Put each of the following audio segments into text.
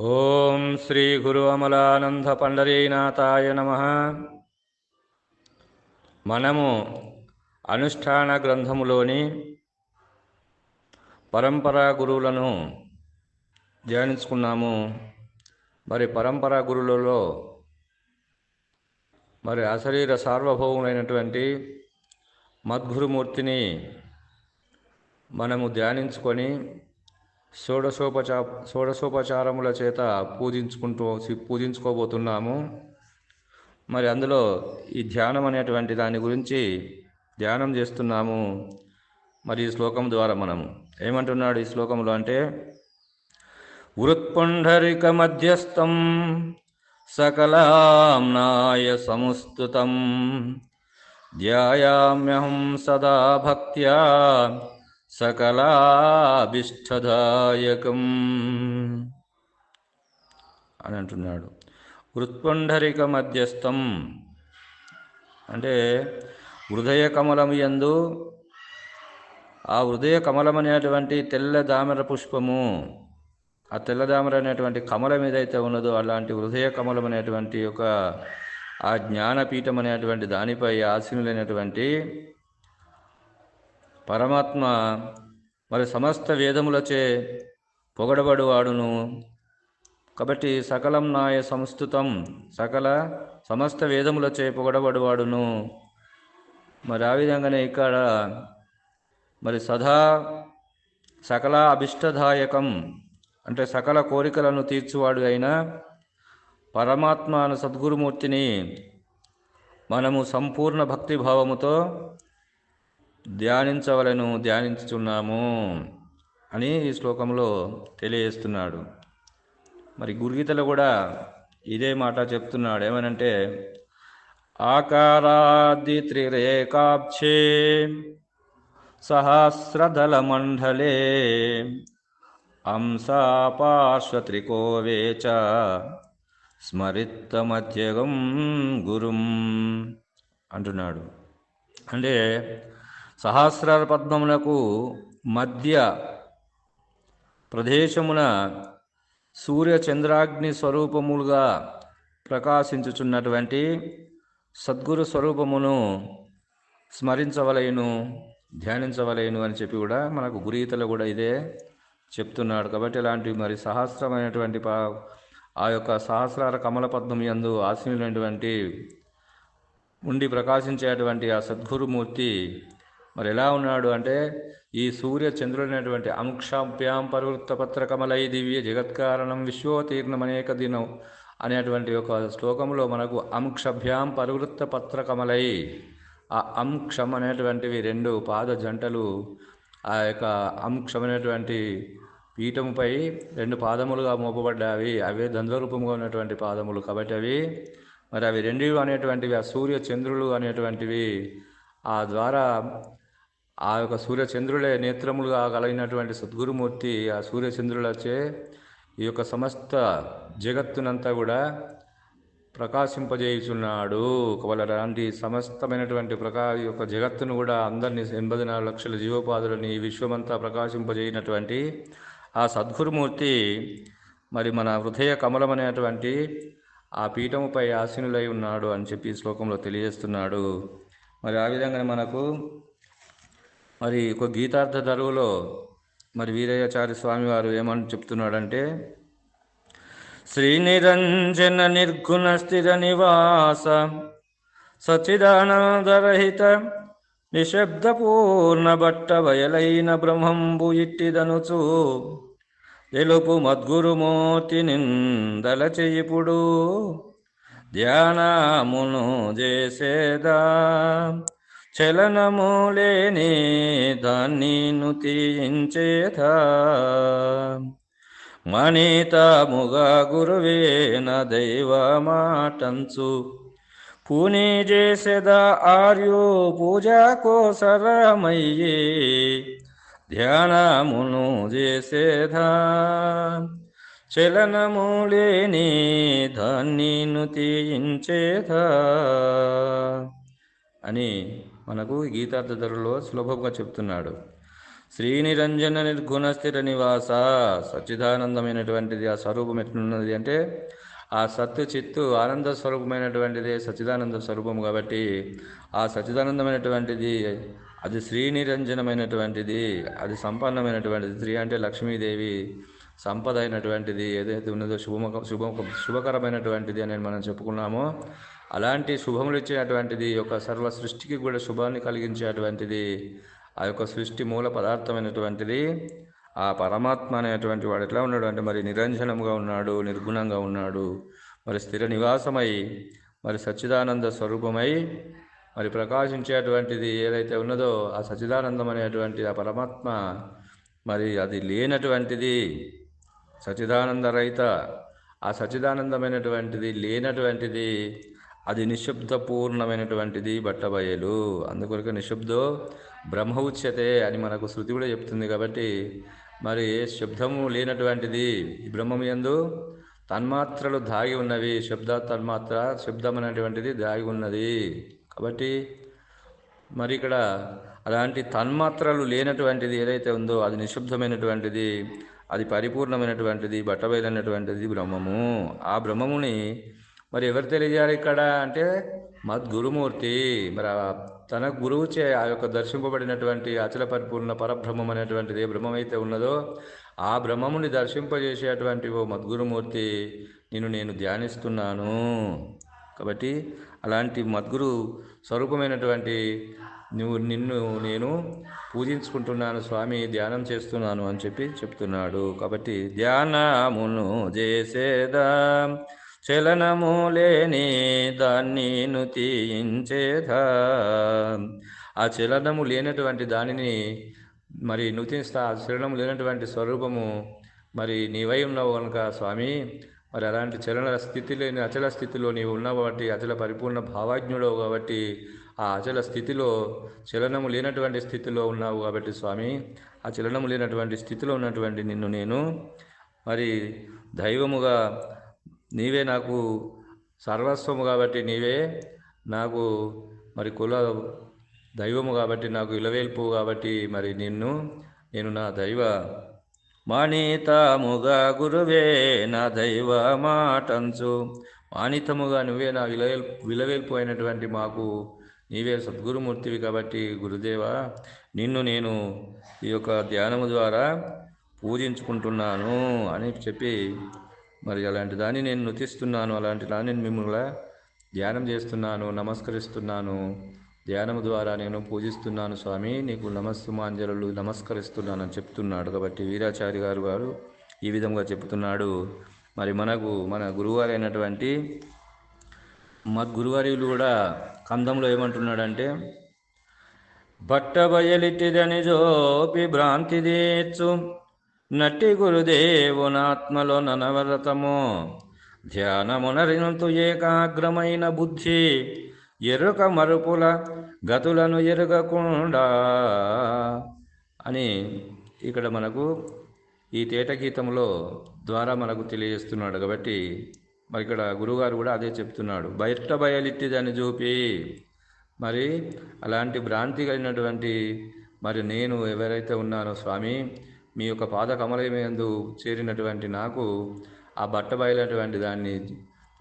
ఓం శ్రీ గురు అమలానంద పండరీనాథాయ నమ. మనము అనుష్ఠాన గ్రంథములోని పరంపరా గురువులను ధ్యానించుకున్నాము. మరి పరంపరా గురువులలో మరి అశరీర సార్వభౌములైనటువంటి మద్గురుమూర్తిని మనము ధ్యానించుకొని షోడశోపచా షోడశోపచారముల చేత పూజించుకుంటూ పూజించుకోబోతున్నాము. మరి అందులో ఈ ధ్యానం అనేటువంటి దాని గురించి ధ్యానం చేస్తున్నాము. మరి ఈ శ్లోకం ద్వారా మనము. ఏమంటున్నాడు ఈ శ్లోకంలో అంటే వృత్పుండరిక మధ్యస్థం సకలాంనాయ సముస్తుతం. ధ్యాయామ్యహం సదా భక్త్యా సకలాభిష్టదాయకం అని అంటున్నాడు. వృత్పుండరిక మధ్యస్థం అంటే హృదయ కమలము ఎందు ఆ హృదయ కమలం అనేటువంటి తెల్ల దామర పుష్పము ఆ తెల్ల దామర అనేటువంటి కమలం ఏదైతే ఉన్నదో అలాంటి హృదయ కమలం అనేటువంటి ఒక ఆ జ్ఞానపీఠం అనేటువంటి దానిపై ఆశీనులైనటువంటి పరమాత్మ మరి సమస్త వేదములచే పొగడబడువాడును. కాబట్టి సకలం నాయ సంస్థుతం సకల సమస్త వేదములచే పొగడబడువాడును. మరి ఆ విధంగానే ఇక్కడ మరి సదా సకల అభిష్టదాయకం అంటే సకల కోరికలను తీర్చువాడు అయిన పరమాత్మ అను సద్గురుమూర్తిని మనము సంపూర్ణ భక్తిభావముతో ధ్యానించవలను ధ్యానించుచున్నాము అని ఈ శ్లోకంలో తెలియజేస్తున్నాడు. మరి గురుగీతలో కూడా ఇదే మాట చెప్తున్నాడు. ఏమనంటే ఆకారాది త్రిరేకాబ్చే సహస్రదళ మండలే అంశాపార్శ్వత్రికోవే చ స్మరిత్తమధ్యగం గురుం అంటున్నాడు. అంటే సహస్రార పద్మమునకు మధ్య ప్రదేశమున సూర్య చంద్రాగ్ని స్వరూపములుగా ప్రకాశించుచున్నటువంటి సద్గురు స్వరూపమును స్మరించవలేను ధ్యానించవలేను అని చెప్పి కూడా మనకు గురీతలు కూడా ఇదే చెప్తున్నాడు. కాబట్టి ఇలాంటి మరి సహస్రమైనటువంటి పా ఆ యొక్క సహస్రార కమల పద్మం యందు ఆశీనులైనటువంటి ఉండి ప్రకాశించేటువంటి ఆ సద్గురుమూర్తి మరి ఎలా ఉన్నాడు అంటే ఈ సూర్య చంద్రుడైనటువంటి అంక్షాభ్యాం పరివృత్త పత్రకమలై దివ్య జగత్కారణం విశ్వోతీర్ణం అనేక దినం అనేటువంటి ఒక శ్లోకంలో మనకు అంక్షభ్యాం పరివృత్త పత్రకమలై ఆ అంక్షం అనేటువంటివి రెండు పాద జంటలు ఆ యొక్క అంక్షం అనేటువంటి పీఠముపై రెండు పాదములుగా మోపబడ్డావి. అవే ద్వంద్వరూపముగా ఉన్నటువంటి పాదములు కాబట్టి అవి. మరి అవి రెండు అనేటువంటివి ఆ సూర్య చంద్రులు అనేటువంటివి ఆ ద్వారా ఆ యొక్క సూర్యచంద్రులే నేత్రములుగా కలిగినటువంటి సద్గురుమూర్తి ఆ సూర్యచంద్రులచే ఈ యొక్క సమస్త జగత్తునంతా కూడా ప్రకాశింపజేయుచున్నాడు. ఒకవేళ లాంటి సమస్తమైనటువంటి ప్రకా ఈ యొక్క జగత్తును కూడా అందరినీ ఎనభై నాలుగు లక్షల జీవోపాధులని ఈ విశ్వమంతా ప్రకాశింపజేయనటువంటి ఆ సద్గురుమూర్తి మరి మన హృదయ కమలం అనేటువంటి ఆ పీఠముపై ఆసీనులై ఉన్నాడు అని చెప్పి ఈ శ్లోకంలో తెలియజేస్తున్నాడు. మరి ఆ విధంగానే మనకు మరి ఒక గీతార్థ ధరువులో మరి వీరయ్యాచార్య స్వామి వారు ఏమని చెప్తున్నాడంటే శ్రీనిరంజన నిర్గుణ స్థిర నివాస సచిదానందరహిత నిశ్శబ్దపూర్ణ బట్ట బయలైన బ్రహ్మంబు ఇట్టిదనుచు తెలుపు మద్గురుమూర్తి నిందల చెయ్యిపుడు ధ్యానమును చేసేదా? చలనము లేని దాన్ని నుతించేత మణితముగా గురువేన దైవమాటంచు. పూని చేసేద ఆర్యో పూజా కోసరమయ్యే ధ్యానమును చేసేదా? చలనము లేని దాన్ని నుతించేత అని మనకు గీతార్థ ధరలో సులభంగా చెప్తున్నాడు. శ్రీనిరంజన నిర్గుణ స్థిర నివాస. సచ్చిదానందమైనటువంటిది ఆ స్వరూపం ఎట్లున్నది అంటే ఆ సత్తు చిత్తు ఆనంద స్వరూపమైనటువంటిది సచ్చిదానంద స్వరూపం కాబట్టి ఆ సచిదానందమైనటువంటిది అది శ్రీనిరంజనమైనటువంటిది అది సంపన్నమైనటువంటిది. శ్రీ అంటే లక్ష్మీదేవి సంపద అయినటువంటిది ఏదైతే ఉన్నదో శుభముఖ శుభ శుభకరమైనటువంటిది అని మనం చెప్పుకున్నామో అలాంటి శుభములు ఇచ్చేటువంటిది యొక్క సర్వ సృష్టికి కూడా శుభాన్ని కలిగించేటువంటిది ఆ యొక్క సృష్టి మూల పదార్థమైనటువంటిది ఆ పరమాత్మ అనేటువంటి వాడు ఎట్లా ఉన్నాడు అంటే మరి నిరంజనంగా ఉన్నాడు నిర్గుణంగా ఉన్నాడు మరి స్థిర నివాసమై మరి సచ్చిదానంద స్వరూపమై మరి ప్రకాశించేటువంటిది ఏదైతే ఉన్నదో ఆ సచిదానందం అనేటువంటి ఆ పరమాత్మ మరి అది లేనటువంటిది సచిదానంద రహిత ఆ సచిదానందమైనటువంటిది లేనటువంటిది అది నిశ్శబ్దపూర్ణమైనటువంటిది బట్టబయలు. అందుకొరకు నిశ్శబ్దో బ్రహ్మ ఉచ్యతే అని మనకు శృతి కూడా చెప్తుంది కాబట్టి మరి శబ్దము లేనటువంటిది బ్రహ్మము ఎందు తన్మాత్రలు దాగి ఉన్నవి. శబ్ద తన్మాత్ర శబ్దం అనేటువంటిది దాగి ఉన్నది. కాబట్టి మరి ఇక్కడ అలాంటి తన్మాత్రలు లేనటువంటిది ఏదైతే ఉందో అది నిశ్శబ్దమైనటువంటిది అది పరిపూర్ణమైనటువంటిది బట్టబయలైనటువంటిది బ్రహ్మము. ఆ బ్రహ్మముని మరి ఎవరు తెలియజేయాలి ఇక్కడ అంటే మద్గురుమూర్తి. మరి తన గురువు చే ఆ యొక్క దర్శింపబడినటువంటి అచల పరిపూర్ణ పరబ్రహ్మం అనేటువంటిది ఏ బ్రహ్మమైతే ఉన్నదో ఆ బ్రహ్మముని దర్శింపజేసేటువంటి ఓ మద్గురుమూర్తి నేను నేను ధ్యానిస్తున్నాను. కాబట్టి అలాంటి మద్గురు స్వరూపమైనటువంటి నువ్వు నిన్ను నేను పూజించుకుంటున్నాను స్వామి ధ్యానం చేస్తున్నాను అని చెప్పి చెప్తున్నాడు. కాబట్టి ధ్యానమును చేసేదా. చలనము లేని దాన్ని నుతించేదా ఆ చలనము లేనటువంటి దానిని మరి నుతిస్తా ఆ చలనం లేనటువంటి స్వరూపము మరి నీవై ఉన్నావు కనుక స్వామి మరి అలాంటి చలన స్థితి లేని అచల స్థితిలో నీవు ఉన్నావు కాబట్టి అచల పరిపూర్ణ భావాజ్ఞుడవు కాబట్టి ఆ అచల స్థితిలో చలనము లేనటువంటి స్థితిలో ఉన్నావు కాబట్టి స్వామి ఆ చలనము లేనటువంటి స్థితిలో ఉన్నటువంటి నిన్ను నేను మరి దైవముగా నీవే నాకు సర్వస్వము కాబట్టి నీవే నాకు మరి కుల దైవము కాబట్టి నాకు ఇలవేల్పు కాబట్టి మరి నిన్ను నేను నా దైవ మానితముగా గురువే నా దైవ మాటంచు. మానితముగా నువ్వే నా విలవేల్ విలవేల్పు అయినటువంటి మాకు నీవే సద్గురుమూర్తివి కాబట్టి గురుదేవా నిన్ను నేను ఈ యొక్క ధ్యానము ద్వారా పూజించుకుంటున్నాను అని చెప్పి మరి అలాంటి దాన్ని నేను నుతిస్తున్నాను అలాంటి దాన్ని మిమ్మల్ని ధ్యానం చేస్తున్నాను నమస్కరిస్తున్నాను. ధ్యానం ద్వారా నేను పూజిస్తున్నాను స్వామి నీకు నమస్సుమాంజలు నమస్కరిస్తున్నాను అని చెప్తున్నాడు. కాబట్టి వీరాచారి గారు వారు ఈ విధంగా చెప్తున్నాడు. మరి మనకు మన గురువారైనటువంటి మా గురువారిలు కూడా కందంలో ఏమంటున్నాడంటే బట్ట బయలిటిదని జోపి భ్రాంతి తీర్చు. నట్టి గురుదేవునాత్మలో ననవరతము ధ్యానమునరినంతు ఏకాగ్రమైన బుద్ధి ఎరుక మరుపుల గతులను ఎరుగకుండా అని ఇక్కడ మనకు ఈ తేటగీతంలో ద్వారా మనకు తెలియజేస్తున్నాడు. కాబట్టి మరి ఇక్కడ గురుగారు కూడా అదే చెప్తున్నాడు. బయట బయలిట్టిదని చూపి. మరి అలాంటి భ్రాంతి కలిగినటువంటి మరి నేను ఎవరైతే ఉన్నానో స్వామి మీ యొక్క పాద కమలయందు చేరినటువంటి నాకు ఆ బట్టబయలటువంటి దాన్ని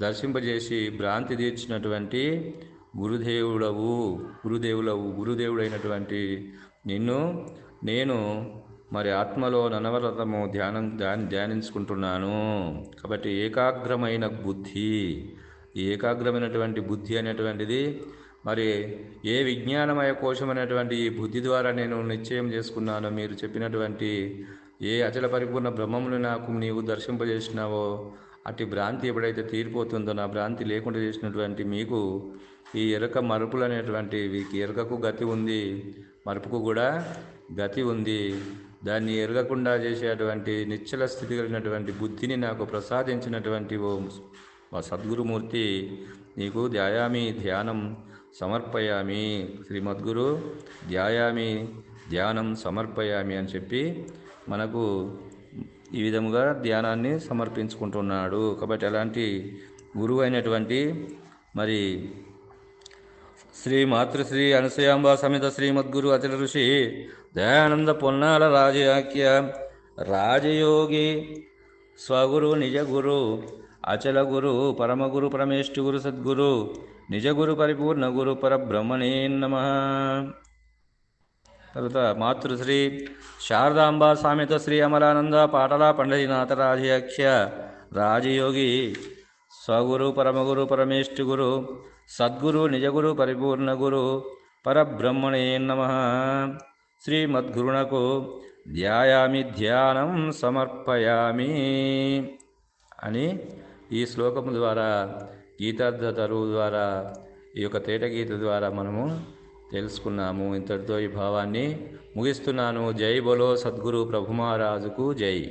దర్శింపజేసి భ్రాంతి తీర్చినటువంటి గురుదేవుడవు గురుదేవులవు గురుదేవుడైనటువంటి నిన్ను నేను మరి ఆత్మలో ననవరతము ధ్యానం ధ్యాన్ ధ్యానించుకుంటున్నాను. కాబట్టి ఏకాగ్రమైన బుద్ధి ఏకాగ్రమైనటువంటి బుద్ధి అనేటువంటిది మరి ఏ విజ్ఞానమయ కోశం అనేటువంటి ఈ బుద్ధి ద్వారా నేను నిశ్చయం చేసుకున్నానో మీరు చెప్పినటువంటి ఏ అచల పరిపూర్ణ బ్రహ్మమును నాకు నీవు దర్శింపజేసినావో అట్టి భ్రాంతి ఎప్పుడైతే తీరిపోతుందో నా భ్రాంతి లేకుండా చేసినటువంటి మీకు ఈ ఎరక మరుపులు అనేటువంటి వీకి ఎరకకు గతి ఉంది మరుపుకు కూడా గతి ఉంది. దాన్ని ఎరగకుండా చేసేటువంటి నిశ్చల స్థితి కలిగినటువంటి బుద్ధిని నాకు ప్రసాదించినటువంటి ఓ మా సద్గురుమూర్తి నీకు ధ్యాయామి ధ్యానం సమర్పయామి. శ్రీమద్గురు ధ్యాయామి ధ్యానం సమర్పయామి అని చెప్పి మనకు ఈ విధముగా ధ్యానాన్ని సమర్పించుకుంటున్నాడు. కాబట్టి అలాంటి గురువు అయినటువంటి మరి శ్రీ మాతృశ్రీ అనసయాంబ సమేత శ్రీమద్గురు అచల ఋషి దయానంద పొన్నాల రాజయాఖ్య రాజయోగి స్వగురు నిజగురు అచల గురు పరమగురు పరమేష్ఠి గురు సద్గురు నిజగురు పరిపూర్ణ గురు పరబ్రహ్మణే నమ. తర్వాత మాతృశ్రీ శారదాంబా సామెత శ్రీ అమలానంద పాటల పండరీనాథ రాజయాఖ్య రాజయోగి స్వగురు పరమగురు పరమేష్ఠి గురు సద్గురు నిజగురు పరిపూర్ణ గురు పరబ్రహ్మణే నమ. శ్రీమద్గురునకు ధ్యాయామి ధ్యానం సమర్పయామి అని ఈ శ్లోకము ద్వారా గీతార్థ తరువు ద్వారా ఈ యొక్క తేట గీత ద్వారా మనము తెలుసుకున్నాము. ఇంతటితో ఈ భావాన్ని ముగిస్తున్నాను. జై బలో సద్గురు ప్రభుమహారాజుకు జై.